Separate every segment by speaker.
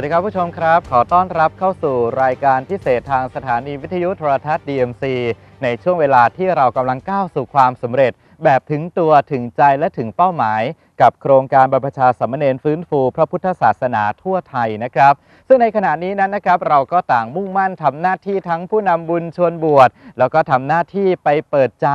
Speaker 1: สวัสดีครับผู้ชมครับ ขอต้อนรับเข้าสู่รายการพิเศษทางสถานีวิทยุโทรทัศน์ DMC ในช่วงเวลาที่เรากำลังก้าวสู่ความสำเร็จ แบบถึงตัวถึงใจและถึงเป้าหมาย กับโครงการบรรพชาสามเณรฟื้นฟู พระพุทธศาสนาทั่วไทยนะครับ ซึ่งในขณะนี้นั้นนะครับเราก็ต่างมุ่งมั่นทำหน้าที่ทั้งผู้นำบุญชวนบวช แล้วก็ทำหน้าที่ไปเปิดใจ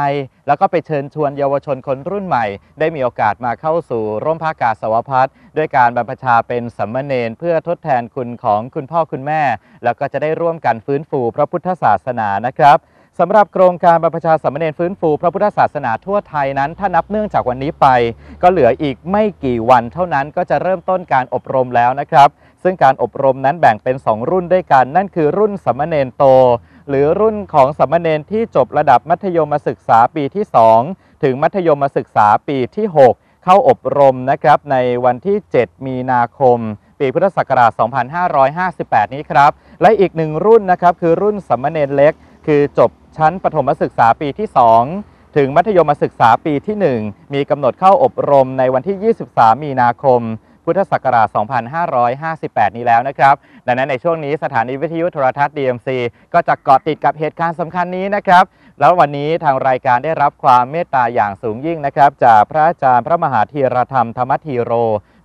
Speaker 1: แล้วก็ไปเชิญชวนเยาวชนคนรุ่นใหม่ ได้มีโอกาสมาเข้าสู่ร่มผ้ากาสาวพัฒด้วยการบรรพชาเป็นสัมมเนรเพื่อทดแทนคุณของคุณพ่อคุณแม่ แล้วก็จะได้ร่วมกันฟื้นฟูพระพุทธศาสนานะครับสำหรับโครงการบรรพชาสามเณรฟื้นฟูพระพุทธศาสนาทั่วไทยนั้น ถ้านับเนื่องจากวันนี้ไป ก็เหลืออีกไม่กี่วันเท่านั้นก็จะเริ่มต้นการอบรมแล้วนะครับ ซึ่งการอบรมนั้นแบ่งเป็น 2 รุ่นด้วยกัน นั่นคือรุ่นสามเณรโต หรือรุ่นของสามเณรที่จบระดับมัธยมศึกษาปีที่ 2 ถึงมัธยมศึกษาปีที่ 6 เข้าอบรมนะครับในวันที่ 7 มีนาคม ปีพุทธศักราช 2558 นี้ครับ และอีกหนึ่งรุ่นนะครับคือรุ่นสามเณรเล็ก คือจบชั้นประถมศึกษาปีที่ 2ถึงมัธยมศึกษาปีที่ 1 มีกำหนดเข้าอบรมในวันที่ 23 มีนาคม พุทธศักราช 2558 นี้แล้วนะครับ ดังนั้นในช่วงนี้สถานีวิทยุโทรทัศน์ DMC ก็จะเกาะติดกับเหตุการณ์สำคัญนี้นะครับ แล้ววันนี้ทางรายการได้รับความเมตตาอย่างสูงยิ่งนะครับ จากพระอาจารย์พระมหาธีรธรรมธรรมธีโร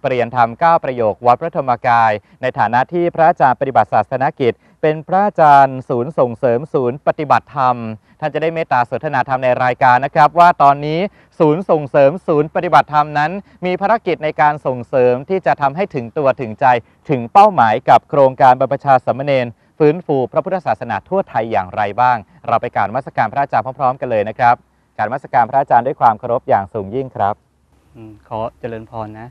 Speaker 1: เปลี่ยนธรรม 9 ประโยควัดพระธรรมกาย ในฐานะที่พระอาจารย์ปฏิบัติศาสนกิจ เป็นพระอาจารย์ศูนย์ส่งเสริมศูนย์ปฏิบัติธรรม ท่านจะได้เมตตาสนทนาธรรมในรายการนะครับ ว่าตอนนี้ศูนย์ส่งเสริมศูนย์ปฏิบัติธรรมนั้น มีภารกิจในการส่งเสริมที่จะทำให้ถึงตัวถึงใจถึงเป้าหมายกับโครงการบรรพชาสามเณรฟื้นฟูพระพุทธศาสนาทั่วไทยอย่างไรบ้าง เราไปการมัสการพระอาจารย์พร้อมๆ กันเลยนะครับ การมัสการพระอาจารย์ด้วยความเคารพอย่างสูงยิ่งครับ
Speaker 2: ขอเจริญพรนะ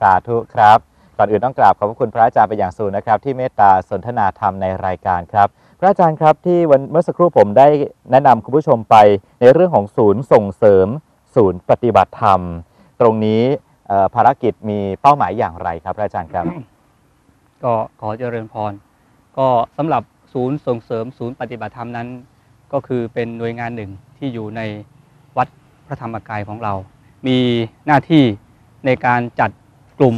Speaker 1: สาธุครับ ก่อนอื่นต้องกราบขอบพระคุณพระอาจารย์เป็นอย่างสูงนะครับ ที่เมตตาสนทนาธรรมในรายการครับ พระอาจารย์ครับที่วันเมื่อสักครู่ผมได้แนะนำคุณผู้ชมไปในเรื่องของศูนย์ส่งเสริม ศูนย์ปฏิบัติธรรม ตรงนี้ภารกิจมีเป้าหมายอย่างไรครับพระอาจารย์ครับ
Speaker 2: ก็ขอเจริญพร ก็สำหรับศูนย์ส่งเสริมศูนย์ปฏิบัติธรรมนั้น ก็คือเป็นหน่วยงานหนึ่งที่อยู่ในวัดพระธรรมกายของเรา มีหน้าที่ในการจัด กลุ่ม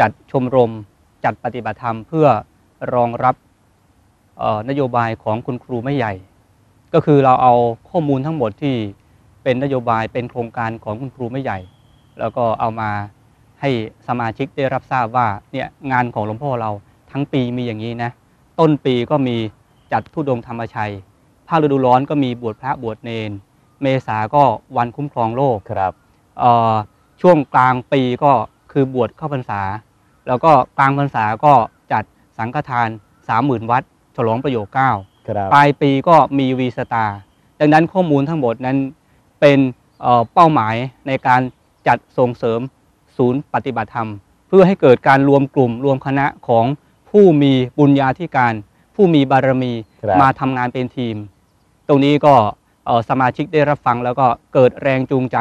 Speaker 2: จัดชมรม จัดปฏิบัติธรรม เพื่อรองรับเอ่อนโยบายของคุณครูไม่ใหญ่ ก็คือเราเอาข้อมูลทั้งหมดที่เป็นนโยบายเป็นโครงการของคุณครูไม่ใหญ่ แล้วก็เอามาให้สมาชิกได้รับทราบว่าเนี่ยงานของหลวงพ่อเราทั้งปีมีอย่างนี้นะต้นปีก็มีจัดทุดงค์ธรรมชัยภาคฤดูร้อนก็มีบวชพระบวชเนน เมษาก็วันคุ้มครองโลก
Speaker 1: ครับ
Speaker 2: เอ่อช่วงกลางปีก็ คือบวชเข้าพรรษา แล้วก็กลางพรรษาก็จัดสังฆทานสามหมื่นวัดฉลองประโยคเก้า
Speaker 1: ครับ
Speaker 2: ปลายปีก็มีวีสตาร์ดังนั้นข้อมูลทั้งหมดนั้นเป็นเอ่อเป้าหมายในการจัดส่งเสริมศูนย์ปฏิบัติธรรม เพื่อให้เกิดการรวมกลุ่มรวมคณะของผู้มีบุญญาธิการ ผู้มีบารมี
Speaker 1: ครับ
Speaker 2: มาทำงานเป็นทีม ตรงนี้ก็เอ่อสมาชิกได้รับฟังแล้วก็เกิดแรงจูงใจ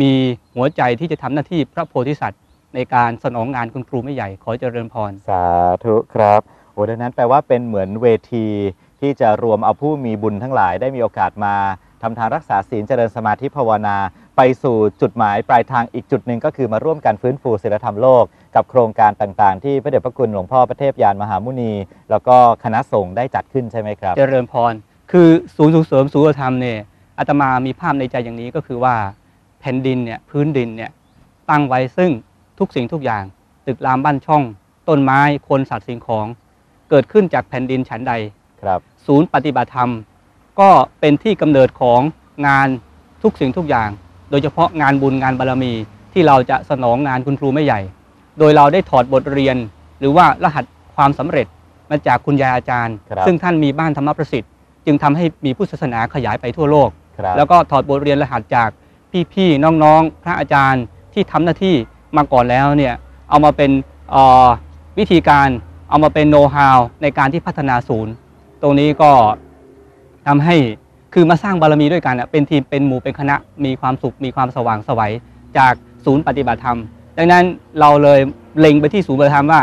Speaker 2: มีหัวใจที่จะทำหน้าที่พระโพธิสัตว์ ในการสนองงานคุณครูไม่ใหญ่ ขอเจริญพร
Speaker 1: สาธุครับโอ้ดังนั้นแปลว่าเป็นเหมือนเวทีที่จะรวมเอาผู้มีบุญทั้งหลายได้มีโอกาสมาทำทานรักษาศีลเจริญสมาธิภาวนา ไปสู่จุดหมายปลายทางอีกจุดหนึ่งก็คือมาร่วมกันฟื้นฟูศีลธรรมโลก กับโครงการต่างๆ ที่พระเดชพระคุณหลวงพ่อพระเทพยานมหามุนี แล้วก็คณะสงฆ์ได้จัดขึ้นใช่ไหมครับ
Speaker 2: เจริญพร คือศูนย์ส่งเสริมสุขธรรมเนี่ยอาตมามีภาพในใจอย่างนี้ก็คือว่าแผ่นดินเนี่ยพื้นดินเนี่ยตั้งไว้ซึ่ง ทุกสิ่งทุกอย่าง ตึกรามบ้านช่อง ต้นไม้คนสัตว์สิ่งของ เกิดขึ้นจากแผ่นดินฉันใด
Speaker 1: ครับ
Speaker 2: ศูนย์ปฏิบัติธรรม ก็เป็นที่กำเนิดของงานทุกสิ่งทุกอย่าง โดยเฉพาะงานบุญงานบารมีที่เราจะสนองงานคุณครูไม่ใหญ่ โดยเราได้ถอดบทเรียน หรือว่ารหัสความสำเร็จมาจากคุณยายอาจารย์
Speaker 1: ครับ
Speaker 2: ซึ่งท่านมีบ้านธรรมประสิทธิ์ จึงทำให้มีพุทธศาสนาขยายไปทั่วโลก
Speaker 1: ครับ
Speaker 2: แล้วก็ถอดบทเรียนรหัสจากพี่ๆน้องๆ พระอาจารย์ที่ทำหน้าที่ มาก่อนแล้วเนี่ยเอามาเป็นวิธีการเอามาเป็นโน้ตฮาวในการที่พัฒนาศูนย์ ตรงนี้ก็ทำให้คือมาสร้างบารมีด้วยกันเป็นทีมเป็นหมู่เป็นคณะมีความสุขมีความสว่างสวัยจากศูนย์ปฏิบัติธรรม ดังนั้นเราเลยเล็งไปที่ศูนย์ปฏิบัติธรรมว่า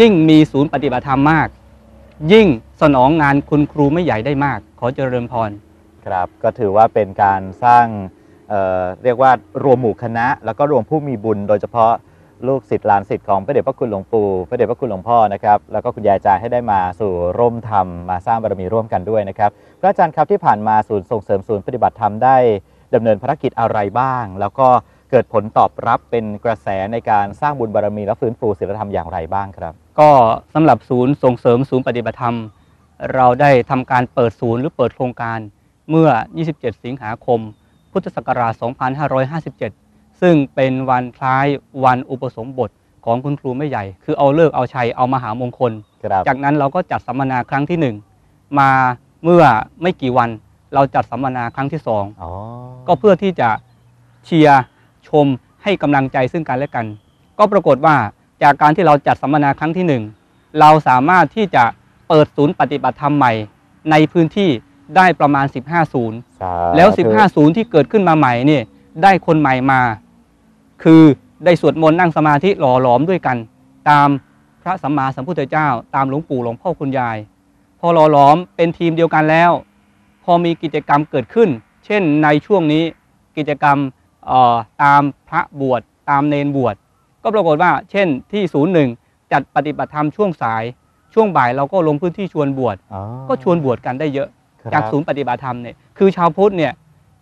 Speaker 2: ยิ่งมีศูนย์ปฏิบัติธรรมมาก ยิ่งสนองงานคุณครูไม่ใหญ่ได้มาก ขอเจริญพร
Speaker 1: ครับ ก็ถือว่าเป็นการสร้าง เเรียกว่ารวมหมู่คณะ แล้วก็รวมผู้มีบุญ โดยเฉพาะลูกศิษย์หลานศิษย์ของพระเดชพระคุณหลวงปู่พระเดชพระคุณหลวงพ่อนะครับแล้วก็คุณยายจายให้ได้มาสู่ร่วมธรรมมาสร้างบารมีร่วมกันด้วยนะครับพระอาจารย์ครับที่ผ่านมาศูนย์ส่งเสริมศูนย์ปฏิบัติธรรมได้ดำเนินภารกิจอะไรบ้าง แล้วก็เกิดผลตอบรับเป็นกระแสในการสร้างบุญบารมีและฟื้นฟูศีลธรรมอย่างไรบ้างครับ
Speaker 2: ก็สำหรับศูนย์ส่งเสริมศูนย์ปฏิบัติธรรม เราได้ทำการเปิดศูนย์หรือเปิดโครงการเมื่อ 27 สิงหาคม พุทธศักราช 2557 ซึ่งเป็นวันคล้ายวันอุปสมบทของคุณครูไม่ใหญ่ คือเอาเลิกษ์เอาชัยเอามหามงคล
Speaker 1: ครับ
Speaker 2: จากนั้นเราก็จัดสัมมนาครั้งที่หนึ่งมาเมื่อไม่กี่วันเราจัดสัมมนาครั้งที่สอง
Speaker 1: อ๋อ
Speaker 2: ก็เพื่อที่จะเชียร์ชมให้กำลังใจซึ่งกันและกัน ก็ปรากฏว่าจากการที่เราจัดสัมมนาครั้งที่หนึ่งเราสามารถที่จะเปิดศูนย์ปฏิบัติธรรมใหม่ ในพื้นที่ได้ประมาณ 15 ศูนย์
Speaker 1: สา
Speaker 2: แล้ว
Speaker 1: ธุ
Speaker 2: 15ศูนย์ที่เกิดขึ้นมาใหม่เนี่ยได้คนใหม่มา คือได้สวดมนต์นั่งสมาธิหล่อหลอมด้วยกัน ตามพระสัมมาสัมพุทธเจ้า ตามหลวงปู่หลวงพ่อคุณยาย พอหล่อหลอมเป็นทีมเดียวกันแล้ว พอมีกิจกรรมเกิดขึ้น เช่นในช่วงนี้กิจกรรมเอ่อตามพระบวชตามเนนบวชก็ปรากฏว่า เช่นที่ศูนย์หนึ่งจัดปฏิบัติธรรมช่วงสาย ช่วงบ่ายเราก็ลงพื้นที่ชวนบวช
Speaker 1: อ๋อ
Speaker 2: ก็ชวนบวชกันได้เยอะ
Speaker 1: ครับ
Speaker 2: จากศูนย์ปฏิบัติธรรมเนี่ย คือชาวพุทธเนี่ย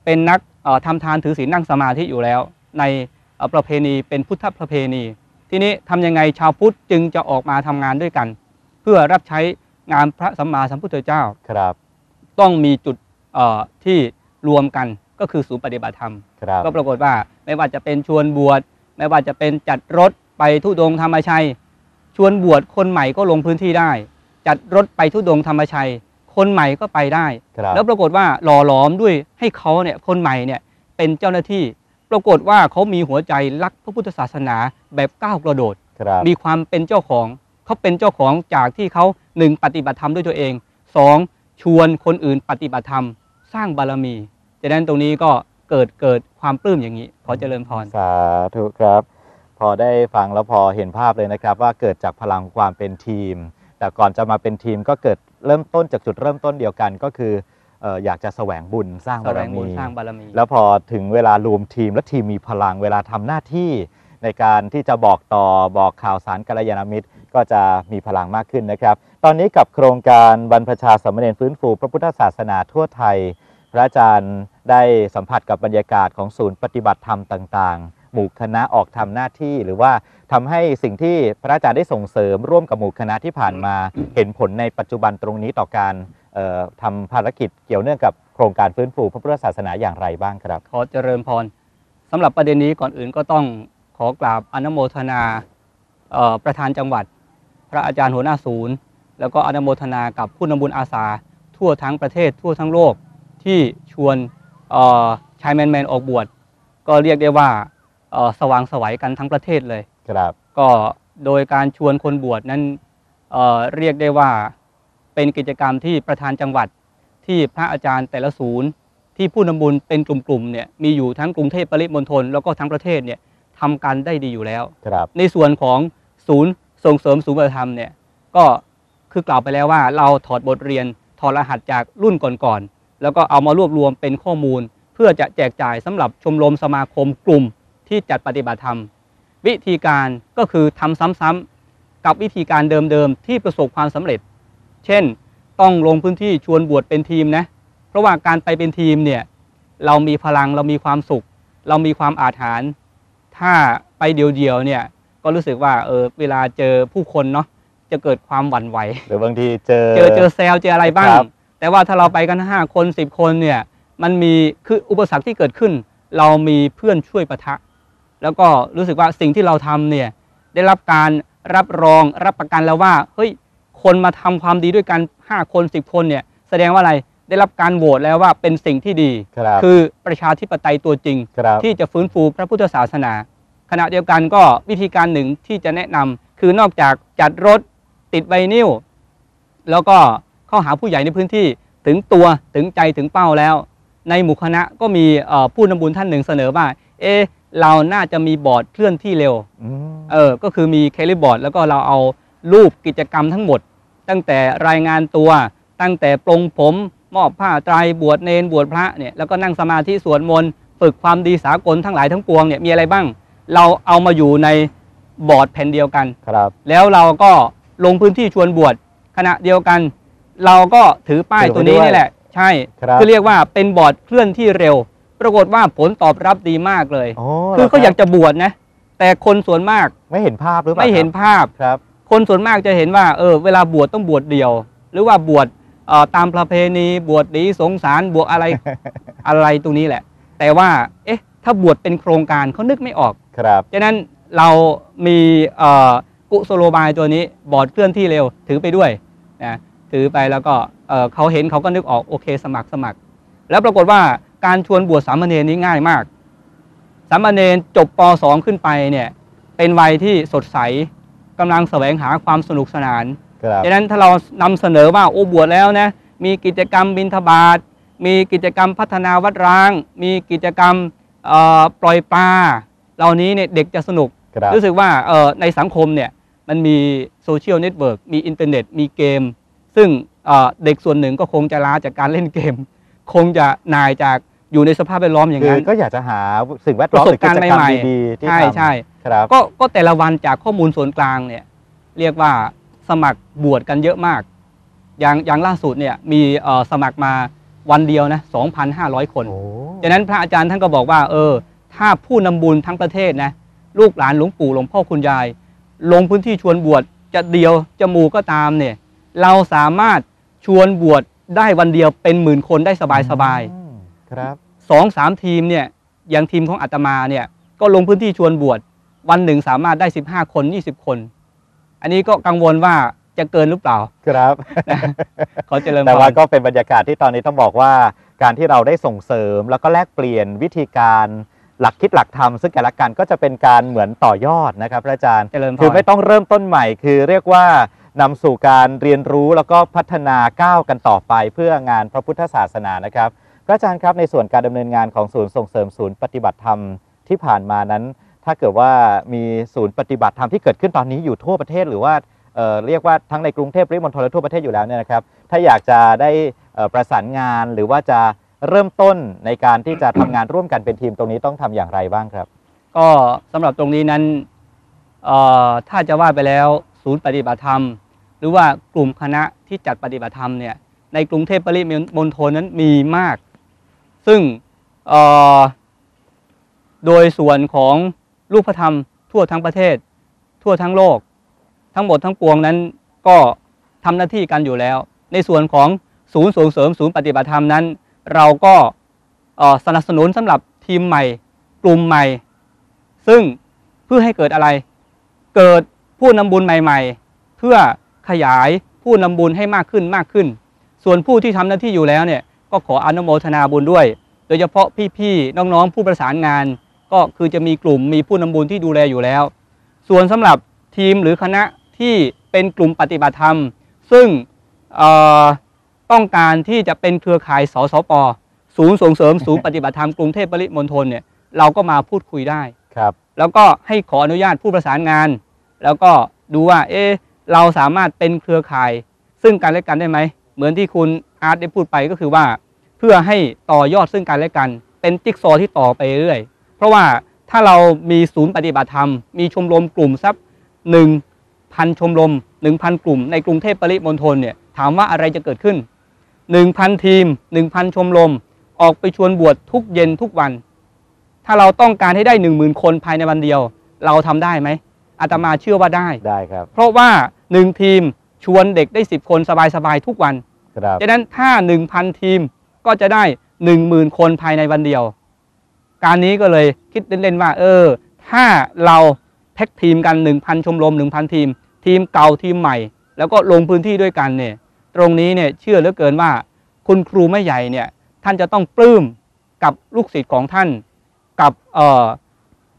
Speaker 2: เป็นนักเอ่อทำทานถือศีลนั่งสมาธิอยู่แล้ว ในเอ่อประเพณีเป็นพุทธประเพณี ทีนี้ทำยังไงชาวพุทธจึงจะออกมาทำงานด้วยกัน เพื่อรับใช้งานพระสัมมาสัมพุทธเจ้า
Speaker 1: ครับ
Speaker 2: ต้องมีจุดเอ่อที่รวมกันก็คือศูนย์ปฏิบัติธรรม
Speaker 1: ครับ
Speaker 2: ก็ปรากฏว่าไม่ว่าจะเป็นชวนบวชไม่ว่าจะเป็นจัดรถไปทุดงค์ธรรมชัย ชวนบวชคนใหม่ก็ลงพื้นที่ได้ จัดรถไปทุดงค์ธรรมชัย คนใหม่ก็ไปได้
Speaker 1: ครับ
Speaker 2: แล้วปรากฏว่าหล่อหลอมด้วยให้เขาเนี่ยคนใหม่เนี่ยเป็นเจ้าหน้าที่ ปรากฏว่าเขามีหัวใจรักพระพุทธศาสนาแบบก้าวกระโดด
Speaker 1: ครับ
Speaker 2: มีความเป็นเจ้าของเขาเป็นเจ้าของจากที่เขาหนึ่งปฏิบัติธรรมด้วยตัวเองสองชวนคนอื่นปฏิบัติธรรม สร้างบารมีจากนั้นตรงนี้ก็เกิดเกิดความปลื้มอย่างนี้ ขอเจริญพร
Speaker 1: สาธุครับ พอได้ฟังแล้วพอเห็นภาพเลยนะครับ ว่าเกิดจากพลังความเป็นทีม แต่ก่อนจะมาเป็นทีมก็เกิดเริ่มต้นจากจุดเริ่มต้นเดียวกันก็คือเอ่ออยากจะแสวงบุญสร้าง
Speaker 2: แส
Speaker 1: บาร
Speaker 2: วงบุ
Speaker 1: มี
Speaker 2: ญสร้างบารมี
Speaker 1: แล้วพอถึงเวลารวมทีมและทีมมีพลังเวลาทำหน้าที่ ในการที่จะบอกต่อบอกข่าวสารกัลยาณมิตร ก็จะมีพลังมากขึ้นนะครับ ตอนนี้กับโครงการบรรพชาสามเณรฟื้นฟูพระพุทธศาสนาทั่วไทย พระอาจารย์ได้สัมผัสกับบรรยากาศของศูนย์ปฏิบัติธรรมต่าง ๆ หมู่คณะออกทำหน้าที่หรือว่า ทำให้สิ่งที่พระอาจารย์ได้ส่งเสริมร่วมกับหมู่คณะที่ผ่านมา เห็นผลในปัจจุบันตรงนี้ต่อการเอ่อทำภารกิจเกี่ยวเนื่องกับโครงการฟื้นฟูพระพุทธศาสนาอย่างไรบ้างครับ
Speaker 2: ขอเจริญพรสำหรับประเด็นนี้ก่อนอื่นก็ต้องขอกราบอนุโมทนาเอ่อประธานจังหวัด พระอาจารย์หัวหน้าศูนย์ แล้วก็อนุโมทนากับผู้นำบุญอาสา ทั่วทั้งประเทศทั่วทั้งโลกที่ชวนเอ่อชายแมนแมนออกบวชก็เรียกได้ว่าเอ่อสว่างไสวัยกันทั้งประเทศเลย
Speaker 1: ครับ
Speaker 2: ก็โดยการชวนคนบวชนั้นเอ่อเรียกได้ว่าเป็นกิจกรรมที่ประธานจังหวัดที่พระอาจารย์แต่ละศูนย์ ที่ผู้นำบุญเป็นกลุ่มๆเนี่ยมีอยู่ทั้งกรุงเทพปริมณฑลแล้วก็ทั้งประเทศเนี่ยทำกันได้ดีอยู่แล้ว
Speaker 1: ครับ
Speaker 2: ในส่วนของศูนย์ส่งเสริมศูนย์ปฏิบัติธรรมเนี่ยก็คือกล่าวไปแล้วว่าเราถอดบทเรียนถอดรหัสจากรุ่นก่อนๆแล้วก็เอามารวบรวมเป็นข้อมูล เพื่อจะแจกจ่ายสำหรับชมรมสมาคมกลุ่มที่จัดปฏิบัติธรรม วิธีการก็คือทำซ้ำๆกับวิธีการเดิมๆที่ประสบความสำเร็จ เช่น ต้องลงพื้นที่ชวนบวชเป็นทีมนะ เพราะว่าการไปเป็นทีมเนี่ยเรามีพลังเรามีความสุข เรามีความอาถรรพ์ถ้าไปเดียวๆเนี่ยก็รู้สึกว่าเออเวลาเจอผู้คนเนาะจะเกิดความหวั่นไหว
Speaker 1: หรือบางทีเจอ
Speaker 2: เจอเจอแซวเจออะไรบ้าง
Speaker 1: ครับ
Speaker 2: แต่ว่าถ้าเราไปกันห้าคนสิบคนเนี่ยมันมีคืออุปสรรคที่เกิดขึ้น เรามีเพื่อนช่วยปะทะ แล้วก็รู้สึกว่าสิ่งที่เราทำเนี่ยได้รับการรับรองรับประกันแล้วว่าเฮ้ยคนมาทำความดีด้วยกันห้าคนสิบคนเนี่ยแสดงว่าอะไรได้รับการโหวตแล้วว่าเป็นสิ่งที่ดี
Speaker 1: ครับ
Speaker 2: คือประชาธิปไตยตัวจริง
Speaker 1: ครับ
Speaker 2: ที่จะฟื้นฟูพระพุทธศาสนา ขณะเดียวกันก็วิธีการหนึ่งที่จะแนะนำคือนอกจากจัดรถติดไวนิลแล้วก็เข้าหาผู้ใหญ่ในพื้นที่ถึงตัวถึงใจถึงเป้าแล้ว ในหมู่คณะก็มีเอ่อผู้นำบุญท่านหนึ่งเสนอว่า เอะ เราน่าจะมีบอร์ดเคลื่อนที่เร็ว
Speaker 1: อืม
Speaker 2: เออ ก็คือมีแคลิบอร์ดแล้วก็เราเอารูปกิจกรรมทั้งหมด ตั้งแต่รายงานตัว ตั้งแต่ปรงผม มอบผ้าไตรบวชเนนบวชพระเนี่ยแล้วก็นั่งสมาธิสวดมนต์ฝึกความดีสากลทั้งหลายทั้งปวงเนี่ยมีอะไรบ้าง เราเอามาอยู่ในบอร์ดแผ่นเดียวกัน
Speaker 1: ครับ
Speaker 2: แล้วเราก็ลงพื้นที่ชวนบวชขณะเดียวกัน เราก็ถือป้าย
Speaker 1: ถือไป
Speaker 2: ตัวนี้
Speaker 1: ด้วย
Speaker 2: นี่แหละ ใช่
Speaker 1: ครับ
Speaker 2: คือเรียกว่าเป็นบอร์ดเคลื่อนที่เร็ว ปรากฏว่าผลตอบรับดีมากเลย
Speaker 1: โอ้
Speaker 2: คือเขาอยาก
Speaker 1: เหร
Speaker 2: จะบวชนะ แต่คนส่วนมาก
Speaker 1: ไม่เห็นภาพหรือเปล่า
Speaker 2: ไม่เห็น
Speaker 1: ครับ
Speaker 2: ภาพ
Speaker 1: ครับ
Speaker 2: คนส่วนมากจะเห็นว่าเออเวลาบวชต้องบวชเดียว หรือว่าบวชเอ่อตามประเพณีบวชดีสงสารบวชอะไรอะไรตรงนี้แหละ แต่ว่าเอ๊ะถ้าบวชเป็นโครงการเขานึกไม่ออก
Speaker 1: ครับ
Speaker 2: ฉะนั้นเรามีเอ่อกุสโลบายตัวนี้บอร์ดเคลื่อนที่เร็วถือไปด้วยนะถือไปแล้วก็เอ่อเขาเห็นเขาก็นึกออกโอเคสมัครสมัคร แล้วปรากฏว่า การชวนบวชสามเณรนี้ง่ายมาก สามเณรจบป .2 ขึ้นไปเนี่ยเป็นวัยที่สดใสกำลังแสวงหาความสนุกสนาน
Speaker 1: ครับ
Speaker 2: ฉะนั้นถ้าเรานำเสนอว่าโอ้บวชแล้วนะมีกิจกรรมบิณฑบาตมีกิจกรรมพัฒนาวัดร้าง มีกิจกรรมเอ่อปล่อยปลาเหล่านี้เนี่ยเด็กจะสนุก
Speaker 1: ครับ
Speaker 2: รู้สึกว่าเอ่อในสังคมเนี่ยมันมีโซเชียลเน็ตเวิร์กมีอินเทอร์เน็ต มีเกม ซึ่งเอ่อเด็กส่วนหนึ่งก็คงจะล้าจากการเล่นเกม คงจะนายจากอยู่ในสภาพแวดล้อมอย่าง
Speaker 1: คือ
Speaker 2: นั้น
Speaker 1: ก็อยากจะหาสิ่งแวด
Speaker 2: ป
Speaker 1: ล้อ
Speaker 2: ระ
Speaker 1: ม
Speaker 2: ส
Speaker 1: ห
Speaker 2: บ
Speaker 1: รือกิ
Speaker 2: การ
Speaker 1: จ
Speaker 2: ณ์
Speaker 1: กรรม
Speaker 2: ใหม่
Speaker 1: ดีๆที่
Speaker 2: ใช่
Speaker 1: ทำ
Speaker 2: ใช่
Speaker 1: ครับ
Speaker 2: ก็ก็แต่ละวันจากข้อมูลส่วนกลางเนี่ย เรียกว่าสมัครบวชกันเยอะมาก อย่างอย่างล่าสุดเนี่ยมีเอ่อสมัครมาวันเดียวนะ2,500 คน
Speaker 1: โอ้
Speaker 2: ดังนั้นพระอาจารย์ท่านก็บอกว่า เออ ถ้าผู้นำบุญทั้งประเทศนะลูกหลานหลวงปู่หลวงพ่อคุณยาย ลงพื้นที่ชวนบวชจะเดียวจะหมู่ก็ตามเนี่ย เราสามารถชวนบวช ได้วันเดียวเป็นหมื่นคนได้สบายสบายๆ
Speaker 1: อืมครับ
Speaker 2: สองสามทีมเนี่ยอย่างทีมของอาตมาเนี่ยก็ลงพื้นที่ชวนบวชวันหนึ่งสามารถได้ 15 คน 20 คน อันนี้ก็กังวลว่าจะเกินหรือเปล่า
Speaker 1: ครับ
Speaker 2: ขอเจริญพร
Speaker 1: แต่ว่าก็เป็นบรรยากาศที่ตอนนี้ต้องบอกว่า การที่เราได้ส่งเสริม แล้วก็แลกเปลี่ยนวิธีการหลักคิดหลักธรรมซึ่งกันและกันก็จะเป็นการเหมือนต่อยอดนะครับพระอาจารย์
Speaker 2: เจริญพร
Speaker 1: คือไม่ต้องเริ่มต้นใหม่คือเรียกว่า นำสู่การเรียนรู้แล้วก็พัฒนาก้าวกันต่อไปเพื่องานพระพุทธศาสนานะครับ พระอาจารย์ครับในส่วนการดำเนินงานของศูนย์ส่งเสริมศูนย์ปฏิบัติธรรมที่ผ่านมานั้น ถ้าเกิดว่ามีศูนย์ปฏิบัติธรรมที่เกิดขึ้นตอนนี้อยู่ทั่วประเทศ หรือว่าเเรียกว่าทั้งในกรุงเทพปริมณฑลและทั่วประเทศอยู่แล้วเนี่ยนะครับ ถ้าอยากจะได้ประสานงานหรือว่าจะเริ่มต้นในการที่จะทำงานร่วมกันเป็นทีมตรงนี้ต้องทำอย่างไรบ้างครับ
Speaker 2: ก็สำหรับตรงนี้นั้นถ้าจะว่าไปแล้วศูนย์ปฏิบัติธรรม หรือว่ากลุ่มคณะที่จัดปฏิบัติธรรมเนี่ยในกรุงเทพปริมณฑลนั้นมีมาก ซึ่งโดยส่วนของลูกพระธรรม ทั่วทั้งประเทศ ทั่วทั้งโลก ทั้งหมดทั้งปวงนั้นก็ทำหน้าที่กันอยู่แล้ว ในส่วนของศูนย์ส่งเสริมศูนย์ปฏิบัติธรรมนั้น เราก็สนับสนุนสำหรับทีมใหม่ กลุ่มใหม่ ซึ่งเพื่อให้เกิดอะไร เกิดผู้นำบุญใหม่ ๆ เพื่อ ขยายผู้นำบุญให้มากขึ้นมากขึ้น ส่วนผู้ที่ทำหน้าที่อยู่แล้วเนี่ยก็ขออนุโมทนาบุญด้วย โดยเฉพาะพี่ๆน้องๆผู้ประสานงาน ก็คือจะมีกลุ่มมีผู้นำบุญที่ดูแลอยู่แล้ว ส่วนสำหรับทีมหรือคณะที่เป็นกลุ่มปฏิบัติธรรม ซึ่งเอ่อต้องการที่จะเป็นเครือข่ายสสปศูนย์ส่งเสริมศูนย์ปฏิบัติธรรมกรุงเทพปริมณฑลเนี่ยเราก็มาพูดคุยได้
Speaker 1: ครับ
Speaker 2: แล้วก็ให้ขออนุญาตผู้ประสานงาน แล้วก็ดูว่าเอ๊ะ เราสามารถเป็นเครือข่าย ซึ่งกันและกันได้ไหม เหมือนที่คุณอาร์ตได้พูดไปก็คือว่า เพื่อให้ต่อยอดซึ่งกันและกัน เป็นจิ๊กซอที่ต่อไปเรื่อย เพราะว่าถ้าเรามีศูนย์ปฏิบัติธรรม มีชมรมกลุ่มสักหนึ่งพันชมรมหนึ่งพันกลุ่ม ในกรุงเทพปริมณฑลเนี่ยถามว่าอะไรจะเกิดขึ้นหนึ่งพันทีมหนึ่งพันชมรมออกไปชวนบวชทุกเย็นทุกวัน ถ้าเราต้องการให้ได้หนึ่งหมื่นคนภายในวันเดียว เราทำได้ไหม อาตมาเชื่อว่าได้
Speaker 1: ได้ครับ
Speaker 2: เพราะว่าหนึ่งทีมชวนเด็กได้สิบคนสบายๆทุกวัน
Speaker 1: ครับ
Speaker 2: ดังนั้นถ้าหนึ่งพันทีมก็จะได้หนึ่งหมื่นคนภายในวันเดียว การนี้ก็เลยคิดเล่นๆว่า เออ ถ้าเราแพ็กทีมกันหนึ่งพันชมรมหนึ่งพันทีม ทีมเก่าทีมใหม่ แล้วก็ลงพื้นที่ด้วยกันเนี่ย ตรงนี้เนี่ยเชื่อเหลือเกินว่า คุณครูไม่ใหญ่เนี่ย ท่านจะต้องปลื้มกับลูกศิษย์ของท่าน กับเอ่อ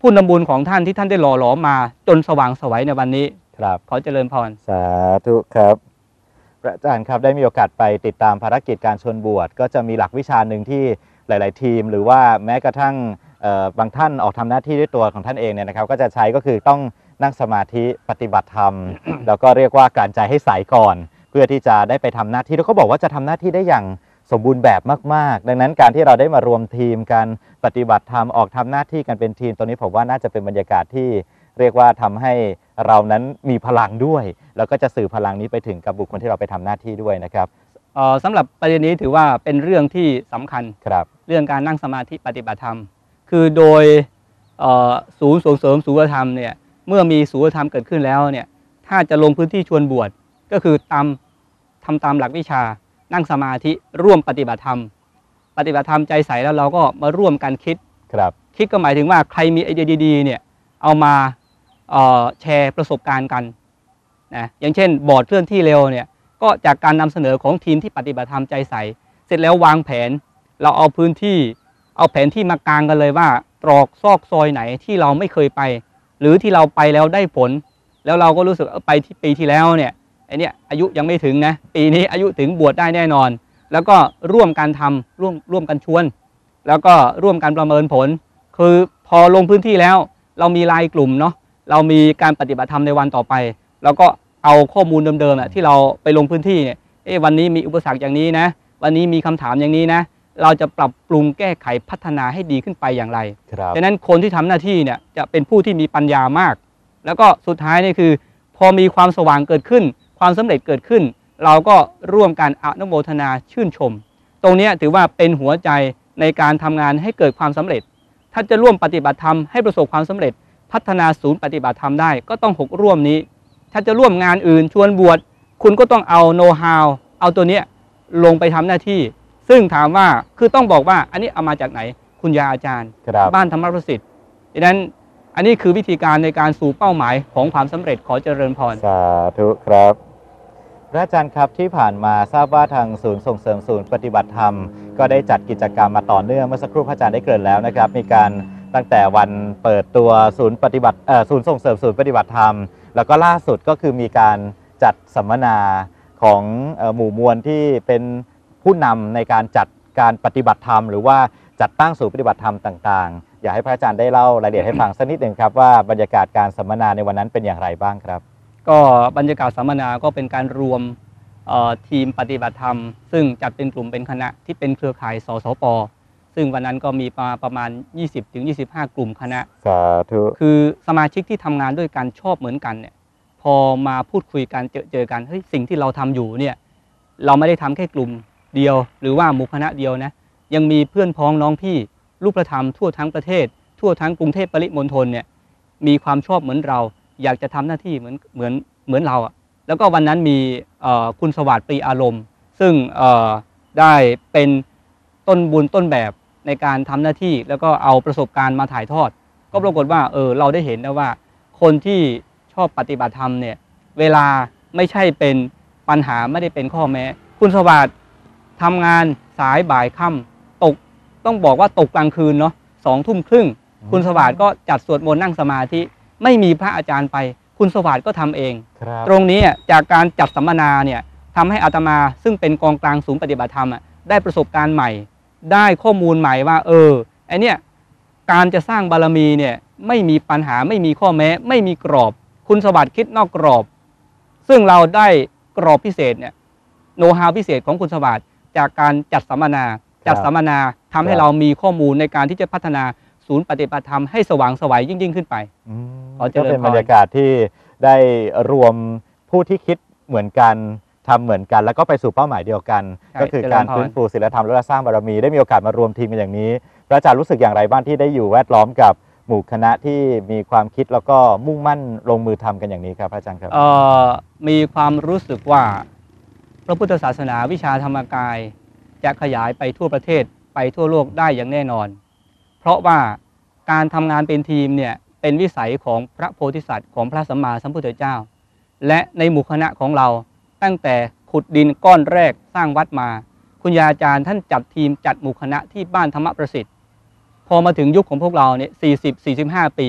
Speaker 2: ผู้นำบุญของท่านที่ท่านได้หล่อหลอมมาจนสว่างไสวัยในวันนี้
Speaker 1: ครับ
Speaker 2: ขอเจริญพร
Speaker 1: สาธุครับพระอาจารย์ครับได้มีโอกาสไปติดตามภารกิจการชวนบวชก็จะมีหลักวิชาหนึ่งที่หลาย ๆ ทีม หรือว่าแม้กระทั่งเอ่อบางท่านออกทำหน้าที่ด้วยตัวของท่านเองเนี่ยนะครับ ก็จะใช้ก็คือต้องนั่งสมาธิปฏิบัติธรรม แล้วก็เรียกว่าการใจให้ใสก่อน เพื่อที่จะได้ไปทำหน้าที่แล้วก็บอกว่าจะทำหน้าที่ได้อย่าง สมบูรณ์แบบมาก ๆ ดังนั้นการที่เราได้มารวมทีมกันปฏิบัติธรรมออกทำหน้าที่กันเป็นทีมตัวนี้ผมว่าน่าจะเป็นบรรยากาศที่เรียกว่าทำให้เรานั้นมีพลังด้วย แล้วก็จะสื่อพลังนี้ไปถึงกับบุคคลที่เราไปทำหน้าที่ด้วยนะครับ
Speaker 2: เอ่อสำหรับประเด็นนี้ถือว่าเป็นเรื่องที่สำคัญ
Speaker 1: ครับ
Speaker 2: เรื่องการนั่งสมาธิปฏิบัติธรรม คือโดยเอ่อศูนย์ส่งเสริมสุขธรรมเนี่ยเมื่อมีสุขธรรมเกิดขึ้นแล้วเนี่ยถ้าจะลงพื้นที่ชวนบวชก็คือตามทำตามหลักวิชา นั่งสมาธิร่วมปฏิบัติธรรม ปฏิบัติธรรมใจใสแล้วเราก็มาร่วมกันคิด
Speaker 1: ครับ
Speaker 2: คิดก็หมายถึงว่าใครมีไอเดียดีๆเนี่ยเอามาเอ่อแชร์ประสบการณ์กันนะอย่างเช่น บอร์ดเคลื่อนที่เร็วเนี่ยก็จากการนำเสนอของทีมที่ปฏิบัติธรรมใจใส เสร็จแล้ววางแผน เราเอาพื้นที่เอาแผนที่มากางกันเลยว่าตรอกซอกซอยไหนที่เราไม่เคยไป หรือที่เราไปแล้วได้ผล แล้วเราก็รู้สึกเออไปที่ปีที่แล้วเนี่ย ไอเนี้ยอายุยังไม่ถึงนะปีนี้อายุถึงบวชได้แน่นอน แล้วก็ร่วมกันทำร่วมร่วมกันชวน แล้วก็ร่วมกันประเมินผล คือพอลงพื้นที่แล้ว เรามีไลายกลุ่มเนาะเรามีการปฏิบัติธรรมในวันต่อไป แล้วก็เอาข้อมูลเดิมๆอะที่เราไปลงพื้นที่เนี่ยเอ๊ะวันนี้มีอุปสรรคอย่างนี้นะ วันนี้มีคำถามอย่างนี้นะเราจะปรับปรุงแก้ไขพัฒนาให้ดีขึ้นไปอย่างไร
Speaker 1: ครับ
Speaker 2: ฉะนั้นคนที่ทำหน้าที่เนี่ยจะเป็นผู้ที่มีปัญญามาก แล้วก็สุดท้ายนี่คือ พอมีความสว่างเกิดขึ้น ความสำเร็จเกิดขึ้น เราก็ร่วมกันอนุโมทนาชื่นชม ตรงเนี้ยถือว่าเป็นหัวใจในการทำงานให้เกิดความสำเร็จ ถ้าจะร่วมปฏิบัติธรรมให้ประสบความสำเร็จ พัฒนาศูนย์ปฏิบัติธรรมได้ก็ต้องหกร่วมนี้ ถ้าจะร่วมงานอื่นชวนบวชคุณก็ต้องเอาโน้ตฮาวเอาตัวเนี้ยลงไปทำหน้าที่ ซึ่งถามว่าคือต้องบอกว่าอันนี้เอามาจากไหนคุณยาอาจารย์
Speaker 1: ครับ
Speaker 2: บ้านธรรมประสิทธิ์ดังนั้นอันนี้คือวิธีการในการสู่เป้าหมายของความสำเร็จขอเจริญพร
Speaker 1: สาธุครับ พระอาจารย์ครับที่ผ่านมาทราบว่าทางศูนย์ส่งเสริมศูนย์ปฏิบัติธรรม ก็ได้จัดกิจกรรมมาต่อเนื่องเมื่อสักครู่พระอาจารย์ได้เกริ่นแล้วนะครับ มีการตั้งแต่วันเปิดตัวศูนย์ปฏิบัติศูนย์ส่งเสริมศูนย์ปฏิบัติธรรม แล้วก็ล่าสุดก็คือมีการจัดสัมมนาของอหมู่มวลที่เป็นผู้นำในการจัดการปฏิบัติธรรม หรือว่าจัดตั้งศูนย์ปฏิบัติธรรมต่างๆ อยากให้พระอาจารย์ได้เล่ารายละเอียดให้ฟังสักนิดหนึ่งครับว่าบรรยากาศการสัมมนาในวันนั้นเป็นอย่างไรบ้างครับ
Speaker 2: ก็บรรยากาศสัมมนาก็เป็นการรวมเอ่อทีมปฏิบัติธรรม ซึ่งจัดเป็นกลุ่มเป็นคณะที่เป็นเครือข่ายสสป ซึ่งวันนั้นก็มีมาประมาณ 20-25 กลุ่มคณะ
Speaker 1: สาธุ
Speaker 2: คือสมาชิกที่ทำงานด้วยกันชอบเหมือนกันเนี่ยพอมาพูดคุยกันเจอเจอกันเฮ้ยสิ่งที่เราทำอยู่เนี่ยเราไม่ได้ทำแค่กลุ่มเดียว หรือว่าหมู่คณะเดียวนะยังมีเพื่อนพ้องน้องพี่ลูกประธรรมทั่วทั้งประเทศ ทั่วทั้งกรุงเทพปริมณฑลเนี่ยมีความชอบเหมือนเรา อยากจะทำหน้าที่เหมือนเหมือนเหมือนเราอะแล้วก็วันนั้นมีคุณสวัสดิ์ปรีอารมณ์ ซึ่งได้เป็นต้นบุญต้นแบบในการทำหน้าที่ แล้วก็เอาประสบการณ์มาถ่ายทอด ก็ปรากฏว่าเออเราได้เห็นนะว่า คนที่ชอบปฏิบัติธรรมเนี่ยเวลาไม่ใช่เป็นปัญหาไม่ได้เป็นข้อแม้ คุณสวัสดิ์ทำงานสายบ่ายค่ำตกต้องบอกว่าตกกลางคืนเนาะสองทุ่มครึ่ง คุณสวัสดิ์ก็จัดสวดมนต์นั่งสมาธิ ไม่มีพระอาจารย์ไป คุณสวัสดิ์ก็ทำเอง
Speaker 1: ครับ
Speaker 2: ตรงนี้อะจากการจัดสัมมนาเนี่ยทำให้อาตมาซึ่งเป็นกองกลางศูนย์ปฏิบัติธรรมอะได้ประสบการณ์ใหม่ ได้ข้อมูลใหม่ว่า เออไอเนี่ยการจะสร้างบารมีเนี่ยไม่มีปัญหาไม่มีข้อแม้ ไม่มีกรอบ คุณสวัสดิ์คิดนอกกรอบ ซึ่งเราได้กรอบพิเศษเนี่ยโน้ตฮาวพิเศษของคุณสวัสดิ์จากการจัดสัมมนา จัดสัมมนาทำให้เรามีข้อมูลในการที่จะพัฒนา ศูนย์ปฏิบัติธรรมให้สว่างไสวัยยิ่งยิ่งขึ้นไป
Speaker 1: อืม
Speaker 2: ขอเจ
Speaker 1: ก็
Speaker 2: ริญพร
Speaker 1: เป็นบรรยากาศที่ได้รวมผู้ที่คิดเหมือนกันทำเหมือนกัน แล้วก็ไปสู่เป้าหมายเดียวกัน
Speaker 2: ใช่
Speaker 1: ก็คือการ
Speaker 2: เจริญพร
Speaker 1: ฟื้นฟูศีลธรรมและสร้างบารมี ได้มีโอกาสมารวมทีมกันอย่างนี้ พระอาจารย์รู้สึกอย่างไรบ้างที่ได้อยู่แวดล้อมกับหมู่คณะที่มีความคิดแล้วก็มุ่งมั่นลงมือทำกันอย่างนี้ครับพระอาจารย์ครับ
Speaker 2: เอ่อมีความรู้สึกว่า พระพุทธศาสนาวิชาธรรมกาย จะขยายไปทั่วประเทศไปทั่วโลกได้อย่างแน่นอนเพ ราะว่าการทำงานเป็นทีมเนี่ยเป็นวิสัยของพระโพธิสัตว์ของพระสัมมาสัมพุทธเจ้า และในหมู่คณะของเราตั้งแต่ขุดดินก้อนแรกสร้างวัดมา คุณยาอาจารย์ท่านจัดทีมจัดหมู่คณะที่บ้านธรรมประสิทธิ์ พอมาถึงยุคของพวกเราเนี่ย40 45ปี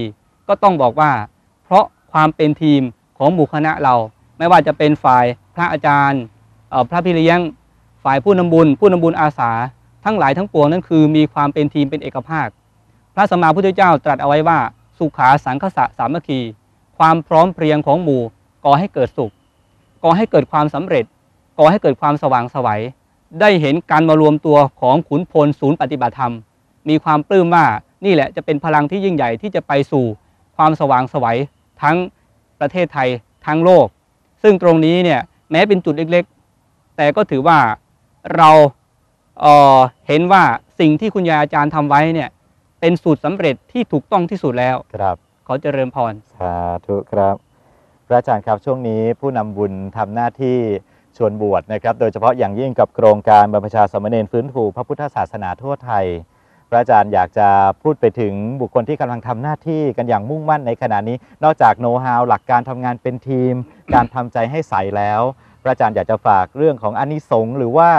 Speaker 2: ก็ต้องบอกว่า เพราะความเป็นทีมของหมู่คณะเรา ไม่ว่าจะเป็นฝ่ายพระอาจารย์พระพี่เลี้ยงฝ่ายผู้นำบุญ ผู้นำบุญอาสา ทั้งหลายทั้งปวงนั้นคือมีความเป็นทีมเป็นเอกภาคพ ระสัมมาพุทธเจ้าตรัสเอาไว้ว่า สุขาสังคสะสามัคคี ความพร้อมเพรียงของหมู่ก่อให้เกิดสุขก่อให้เกิดความสำเร็จก่อให้เกิดความสว่างไสวัย ได้เห็นการมารวมตัวของขุนพลศูนย์ปฏิบัติธรรม มีความปลื้มว่านี่แหละจะเป็นพลังที่ยิ่งใหญ่ที่จะไปสู่ความสว่างไสวัยทั้งประเทศไทยทั้งโลก ซึ่งตรงนี้เนี่ยแม้เป็นจุดเล็กๆ แต่ก็ถือว่าเราเออเห็นว่าสิ่งที่คุณยายอาจารย์ทำไว้เนี่ย เป็นสูตรสำเร็จที่ถูกต้องที่สุดแล้ว
Speaker 1: ครับ
Speaker 2: ขอเจริญพร
Speaker 1: สาธุครับ พระอาจารย์ครับช่วงนี้ผู้นำบุญทำหน้าที่ชวนบวชนะครับ โดยเฉพาะอย่างยิ่งกับโครงการบรรพชาสามเณรฟื้นฟูพระพุทธศาสนาทั่วไทย พระอาจารย์อยากจะพูดไปถึงบุคคลที่กำลังทำหน้าที่กันอย่างมุ่งมั่นในขณะนี้ นอกจากโน้ตฮาวหลักการทำงานเป็นทีม การทำใจให้ใสแล้ว พระอาจารย์อยากจะฝากเรื่องของอานิสงส์หรือว่า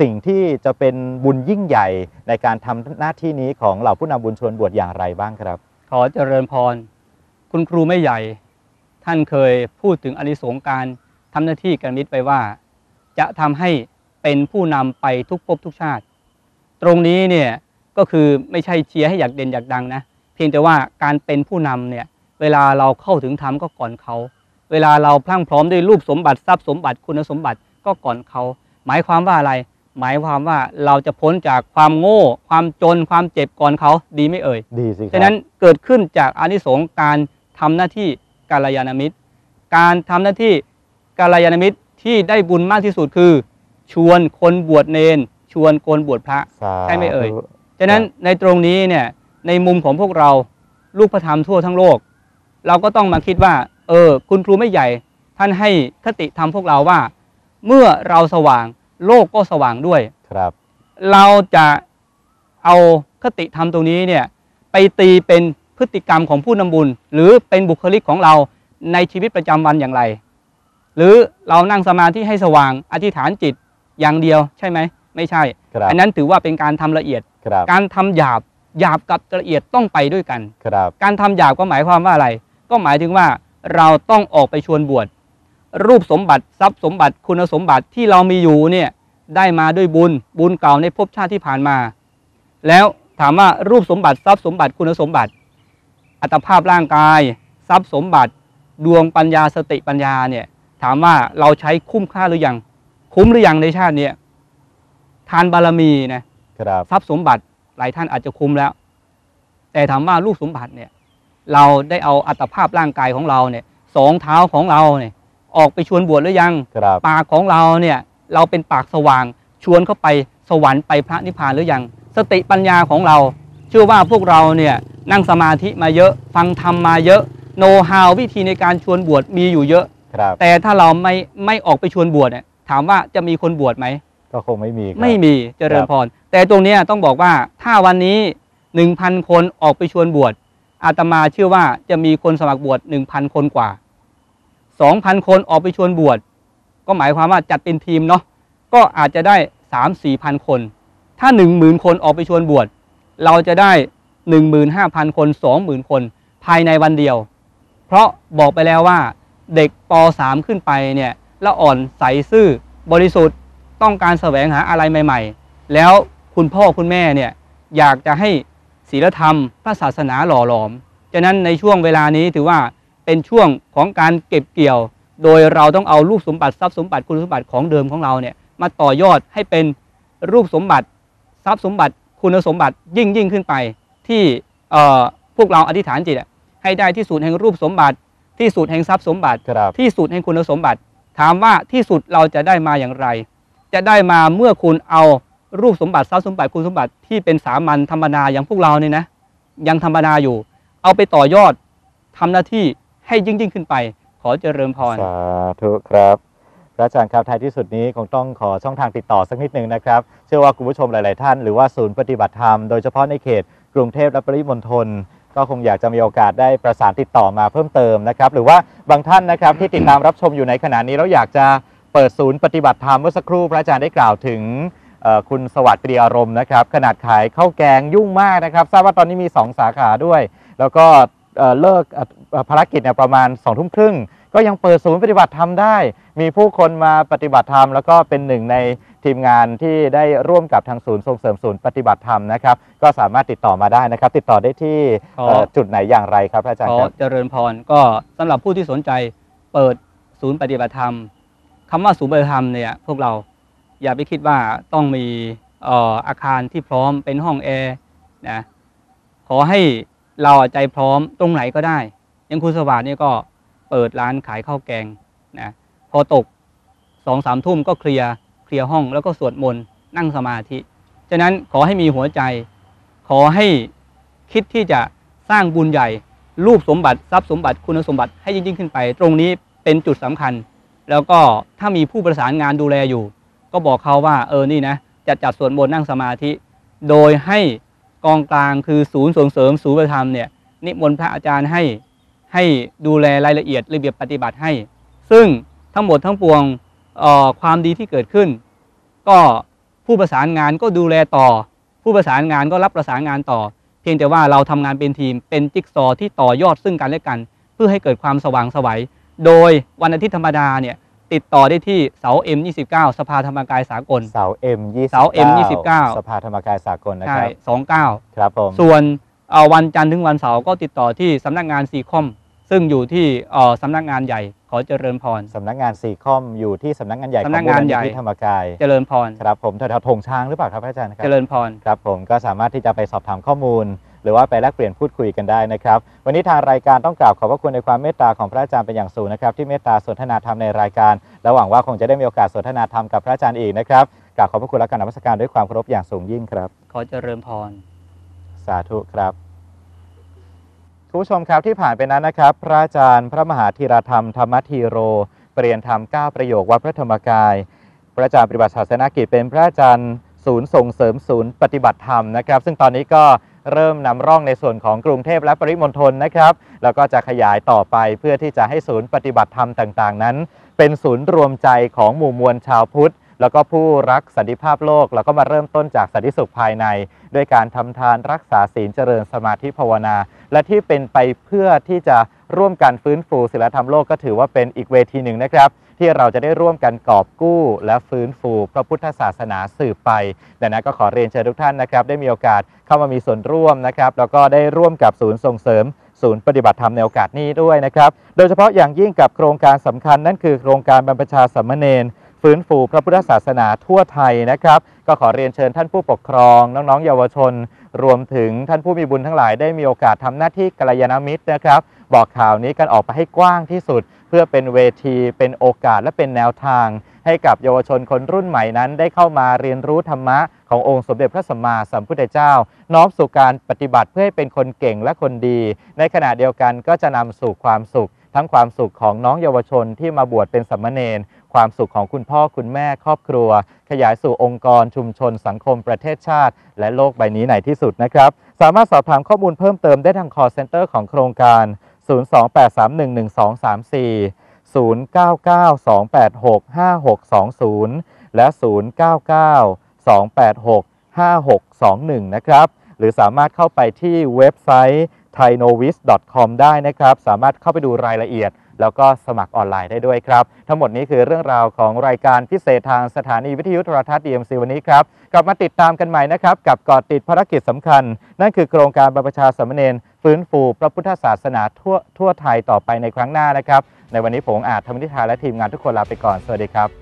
Speaker 1: สิ่งที่จะเป็นบุญยิ่งใหญ่ในการทำหน้าที่นี้ของเหล่าผู้นำบุญชวนบวชอย่างไรบ้างครับ
Speaker 2: ขอเจริญพร คุณครูไม่ใหญ่ ท่านเคยพูดถึงอนิสงส์การทำหน้าที่กันมิตรไปว่า จะทำให้เป็นผู้นำไปทุกภพทุกชาติ ตรงนี้เนี่ยก็คือไม่ใช่เชียร์ให้อยากเด่นอยากดังนะ เพียงแต่ว่าการเป็นผู้นำเนี่ยเวลาเราเข้าถึงธรรมก็ก่อนเขา เวลาเราพลั่งพร้อมด้วยรูปสมบัติทรัพย์สมบัติคุณสมบัติก็ก่อนเขา หมายความว่าอะไร หมายความว่าเราจะพ้นจากความโง่ ความจนความเจ็บก่อนเขาดีไหม่เอ่ย
Speaker 1: ดีสิครับ
Speaker 2: ฉะนั้นเกิดขึ้นจากอานิสงส์การทำหน้าที่กาลยานมิตร การทำหน้าที่กาลยานมิตรที่ได้บุญมากที่สุดคือ ชวนคนบวชเนน ชวนคนบวชพระ
Speaker 1: สาธุ
Speaker 2: ใช่ไหมเอ่ยฉะนั้นในตรงนี้เนี่ยในมุมของพวกเราลูกพระธรรมทั่วทั้งโลก เราก็ต้องมาคิดว่า เออ คุณครูไม่ใหญ่ ท่านให้คติธรรมพวกเราว่า เมื่อเราสว่าง โลกก็สว่างด้วย
Speaker 1: ครับ
Speaker 2: เราจะเอาคติธรรมตรงนี้เนี่ยไปตีเป็นพฤติกรรมของผู้นำบุญ หรือเป็นบุคลิกของเราในชีวิตประจำวันอย่างไร หรือเรานั่งสมาธิให้สว่างอธิษฐานจิตอย่างเดียวใช่ไหม ไม่ใช่
Speaker 1: ครับ
Speaker 2: อันนั้นถือว่าเป็นการทำละเอียด
Speaker 1: ครับ
Speaker 2: การทำหยาบหยาบกับละเอียดต้องไปด้วยกัน
Speaker 1: ครับ
Speaker 2: การทำหยาบก็หมายความว่าอะไร ก็หมายถึงว่าเราต้องออกไปชวนบวช รูปสมบัติทรัพย์สมบัติคุณสมบัติที่เรามีอยู่เนี่ยได้มาด้วยบุญบุญเก่าในภพชาติที่ผ่านมา แล้วถามว่ารูปสมบัติทรัพย์สมบัติคุณสมบัติ อัตภาพร่างกาย ทรัพย์สมบัติดวงปัญญาสติปัญญาเนี่ยถามว่าเราใช้คุ้มค่าหรือยังคุ้มหรือยังในชาติเนี้ยทานบารมีนะ
Speaker 1: ครับ
Speaker 2: ทรัพย์สมบัติหลายท่านอาจจะคุ้มแล้ว แต่ถามว่าลูกสมบัติเนี่ยเราได้เอาอัตภาพร่างกายของเราเนี่ยสองเท้าของเราเนี่ย ออกไปชวนบวชหรือยัง
Speaker 1: ครับ
Speaker 2: ปากของเราเนี่ยเราเป็นปากสว่าง ชวนเข้าไปสวรรค์ไปพระนิพพานหรือยัง สติปัญญาของเรา เชื่อว่าพวกเราเนี่ยนั่งสมาธิมาเยอะฟังธรรมมาเยอะโน้ตฮาววิธีในการชวนบวชมีอยู่เยอะ
Speaker 1: ครับ
Speaker 2: แต่ถ้าเราไม่ไม่ออกไปชวนบวชเนี่ยถามว่าจะมีคนบวชไหม
Speaker 1: ก็คงไม่มีครับ
Speaker 2: ไม่มีเจริญพร แต่ตรงเนี้ยต้องบอกว่าถ้าวันนี้1,000คนออกไปชวนบวชอาตมาเชื่อว่าจะมีคนสมัครบวช1,000คนกว่า 2,000คนออกไปชวนบวชก็หมายความว่าจัดเป็นทีมเนาะก็อาจจะได้3 4พันคน ถ้า10,000คนออกไปชวนบวชเราจะได้15,000คน20,000คน ภายในวันเดียว เพราะบอกไปแล้วว่าเด็กป .3 ขึ้นไปเนี่ยละอ่อนใสซื่อบริสุทธิ์ต้องการแสวงหาอะไรใหม่ ๆ แล้วคุณพ่อคุณแม่เนี่ยอยากจะให้ศีลธรรมพระศาสนาหล่อหลอมฉะนั้นในช่วงเวลานี้ถือว่า เป็นช่วงของการเก็บเกี่ยว โดยเราต้องเอารูปสมบัติทรัพย์สมบัติคุณสมบัติของเดิมของเราเนี่ยมาต่อยอดให้เป็นรูปสมบัติทรัพย์สมบัติคุณสมบัติยิ่งยิ่งขึ้นไป ที่พวกเราอธิษฐานจิตให้ได้ที่สุดแห่งรูปสมบัติ ที่สุดแห่งทรัพย์สมบัติ ที่สุดแห่งคุณสมบัติ ถามว่าที่สุดเราจะได้มาอย่างไร จะได้มาเมื่อคุณเอารูปสมบัติทรัพย์สมบัติคุณสมบัติที่เป็นสามัญธรรมดาอย่างพวกเราเนี่ยนะ ยังธรรมดาอยู่ เอาไปต่อยอดทำหน้าที่ ให้ยิ่งยิ่งขึ้นไป ขอเจริญพร
Speaker 1: สาธุครับพระอาจารย์ครับท้ายที่สุดนี้คงต้องขอช่องทางติดต่อสักนิดหนึ่งนะครับ เชื่อว่าคุณผู้ชมหลาย ๆ ท่านหรือว่าศูนย์ปฏิบัติธรรมโดยเฉพาะในเขตกรุงเทพและปริมณฑลก็คงอยากจะมีโอกาสได้ประสานติดต่อมาเพิ่มเติมนะครับ หรือว่าบางท่านนะครับที่ติดตามรับชมอยู่ในขณะนี้แล้วอยากจะเปิดศูนย์ปฏิบัติธรรมเมื่อสักครู่พระอาจารย์ได้กล่าวถึงคุณสวัสดิ์ปรีอารมณ์นะครับขนาดขายข้าวแกงยุ่งมากนะครับ ทราบว่าตอนนี้มี 2 สาขาด้วย แล้วก็ เอ่อเลิกเอ่อเอ่อภารกิจเนี่ยประมาณ2องทุ่มครึ่งก็ยังเปิดศูนย์ปฏิบัติธรรมได้ มีผู้คนมาปฏิบัติธรรม แล้วก็เป็นหนึ่งในทีมงานที่ได้ร่วมกับทางศูนย์ส่งเสริมศูนย์ปฏิบัติธรรมนะครับ ก็สามารถติดต่อมาได้นะครับ ติดต่อได้ที่
Speaker 2: ขอ
Speaker 1: เอ่อจุดไหนอย่างไรครับพระอาจาร
Speaker 2: ข
Speaker 1: ย์
Speaker 2: อ
Speaker 1: ครับ
Speaker 2: เจริญพรก็สำหรับผู้ที่สนใจเปิดศูนย์ปฏิบัติธรรมคำว่าศูนย์ปฏิบัติธรรมเนี่ยพวกเราอย่าไปคิดว่าต้องมีเอ่ออาคารที่พร้อมเป็นห้องแอร์นะขอให้ เราใจพร้อมตรงไหนก็ได้ย่างคุณสวัสดิ์เนี่ยก็เปิดร้านขายข้าวแกงนะพอตกสองสามทุ่มก็เคลียร์เคลียร์ห้องแล้วก็สวดมนต์นั่งสมาธิ ฉะนั้นขอให้มีหัวใจ ขอให้คิดที่จะสร้างบุญใหญ่ รูปสมบัติทรัพย์สมบัติคุณสมบัติให้ยิ่งขึ้นไป ตรงนี้เป็นจุดสำคัญ แล้วก็ถ้ามีผู้ประสานงานดูแลอยู่ ก็บอกเขาว่าเออนี่นะจะจัดสวดมนต์นั่งสมาธิ โดยให้ กองกลางคือศูนย์ส่งเสริมศูนย์ประธรรมเนี่ยนิมนต์พระอาจารย์ให้ให้ดูแลรายละเอียดระเบียบปฏิบัติให้ ซึ่งทั้งหมดทั้งปวงความดีที่เกิดขึ้น ก็ผู้ประสานงานก็ดูแลต่อ ผู้ประสานงานก็รับประสานงานต่อ เพียงแต่ว่าเราทำงานเป็นทีมเป็นจิ๊กซอว์ที่ต่อยอดซึ่งกันและกัน เพื่อให้เกิดความสว่างสวัย โดยวันอาทิตย์ธรรมดาเนี่ย ติดต่อได้ที่เสา M29 สภาธรรมกายสากล
Speaker 1: เสา M 29
Speaker 2: เสา M 29
Speaker 1: สภาธรรมกายสากลนะค
Speaker 2: ใช่
Speaker 1: รับ
Speaker 2: สองเก้า
Speaker 1: ครับผม
Speaker 2: ส่วนเอ่อวันจันทร์ถึงวันเสาร์ก็ติดต่อที่สำนักงานซีคอม ซึ่งอยู่ที่เอ่อสำนักงานใหญ่ขอเจริญพร
Speaker 1: สำนักงานสี่คอมอยู่ที่สำนักงานใหญ่ของ
Speaker 2: สำนักงานใหญ่
Speaker 1: มูลนิธิธรรมกาย
Speaker 2: เจริญพร
Speaker 1: ครับผมแถวๆธงช้างหรือเปล่าครับพระอาจารย์ครั
Speaker 2: เจริญพร
Speaker 1: ครับผมก็สามารถที่จะไปสอบถามข้อมูล หรือว่าไปแลกเปลี่ยนพูดคุยกันได้นะครับ วันนี้ทางรายการต้องกราบขอบพระคุณในความเมตตาของพระอาจารย์เป็นอย่างสูงนะครับ ที่เมตตาสนทนาธรรมในรายการ และหวังว่าคงจะได้มีโอกาสสนทนาธรรมกับพระอาจารย์อีกนะครับกราบขอบพระคุณและการนมัสการด้วยความเคารพอย่างสูงยิ่งครับ
Speaker 2: ขอเจริญพร
Speaker 1: สาธุครับคุณผู้ชมครับที่ผ่านไปนั้นนะครับ พระอาจารย์ พระมหาธีรธรรมธรรมธีโร เปลี่ยนธรรม9ประโยควัดพระธรรมกาย พระอาจารย์ปฏิบัติศาสนกิจเป็นพระอาจารย์ศูนย์ส่งเสริมศูนย์ปฏิบัติธรรมนะครับ ซึ่งตอนนี้ก็ เริ่มนำร่องในส่วนของกรุงเทพและปริมณฑลนะครับแล้วก็จะขยายต่อไปเพื่อที่จะให้ศูนย์ปฏิบัติธรรมต่าง ๆ นั้น เป็นศูนย์รวมใจของหมู่มวลชาวพุทธ แล้วก็ผู้รักสันติภาพโลกแล้วก็มาเริ่มต้นจากสันติสุขภายใน ด้วยการทำทานรักษาศีลเจริญสมาธิภาวนา และที่เป็นไปเพื่อที่จะร่วมกันฟื้นฟูศิลธรรมโลกก็ถือว่าเป็นอีกเวทีหนึ่งนะครับ ที่เราจะได้ร่วมกันกอบกู้ และฟื้นฟูพระพุทธศาสนาสืบไปดังนั้นก็ขอเรียนเชิญทุกท่านนะครับ ได้มีโอกาสเข้ามามีส่วนร่วมนะครับ แล้วก็ได้ร่วมกับศูนย์ส่งเสริมศูนย์ปฏิบัติธรรมในโอกาสนี้ด้วยนะครับ โดยเฉพาะอย่างยิ่งกับโครงการสำคัญนั่นคือโครงการบรรพชาสามเณร ฟื้นฟูพระพุทธศาสนาทั่วไทยนะครับ ก็ขอเรียนเชิญท่านผู้ปกครอง น้องๆ เยาวชน รวมถึงท่านผู้มีบุญทั้งหลายได้มีโอกาสทำหน้าที่กัลยาณมิตรนะครับ บอกข่าวนี้กันออกไปให้กว้างที่สุด เพื่อเป็นเวทีเป็นโอกาสและเป็นแนวทาง ให้กับเยาวชนคนรุ่นใหม่นั้น ได้เข้ามาเรียนรู้ธรรมะขององค์สมเด็จพระสัมมาสัมพุทธเจ้า น้อมสู่การปฏิบัติเพื่อให้เป็นคนเก่งและคนดี ในขณะเดียวกันก็จะนำสู่ความสุขทั้งความสุขของน้องเยาวชนที่มาบวชเป็นสัมมเนร ความสุขของคุณพ่อคุณแม่ครอบครัว ขยายสู่องค์กรชุมชน สังคมประเทศชาติ และโลกใบนี้ในที่สุดนะครับ สามารถสอบถามข้อมูลเพิ่มเติมได้ทาง call center ของโครงการ 028311234 0992865620 และ 0992865621 นะครับ หรือสามารถเข้าไปที่เว็บไซต์ t h a i n o v i s c o m ได้นะครับ สามารถเข้าไปดูรายละเอียด แล้วก็สมัครออนไลน์ได้ด้วยครับ ทั้งหมดนี้คือเรื่องราวของรายการพิเศษทางสถานีวิทยุโทรทัศน์ DMC วันนี้ครับกลับมาติดตามกันใหม่นะครับ กับกอดติดภารกิจสำคัญ นั่นคือโครงการบรรพชาสมเณรฟื้นฟูพระพุทธศาสนาทั่วทั่วไทยต่อไปในครั้งหน้านะครับ ในวันนี้ผมอาจธรรมนิทาและทีมงานทุกคนลาไปก่อนสวัสดีครับ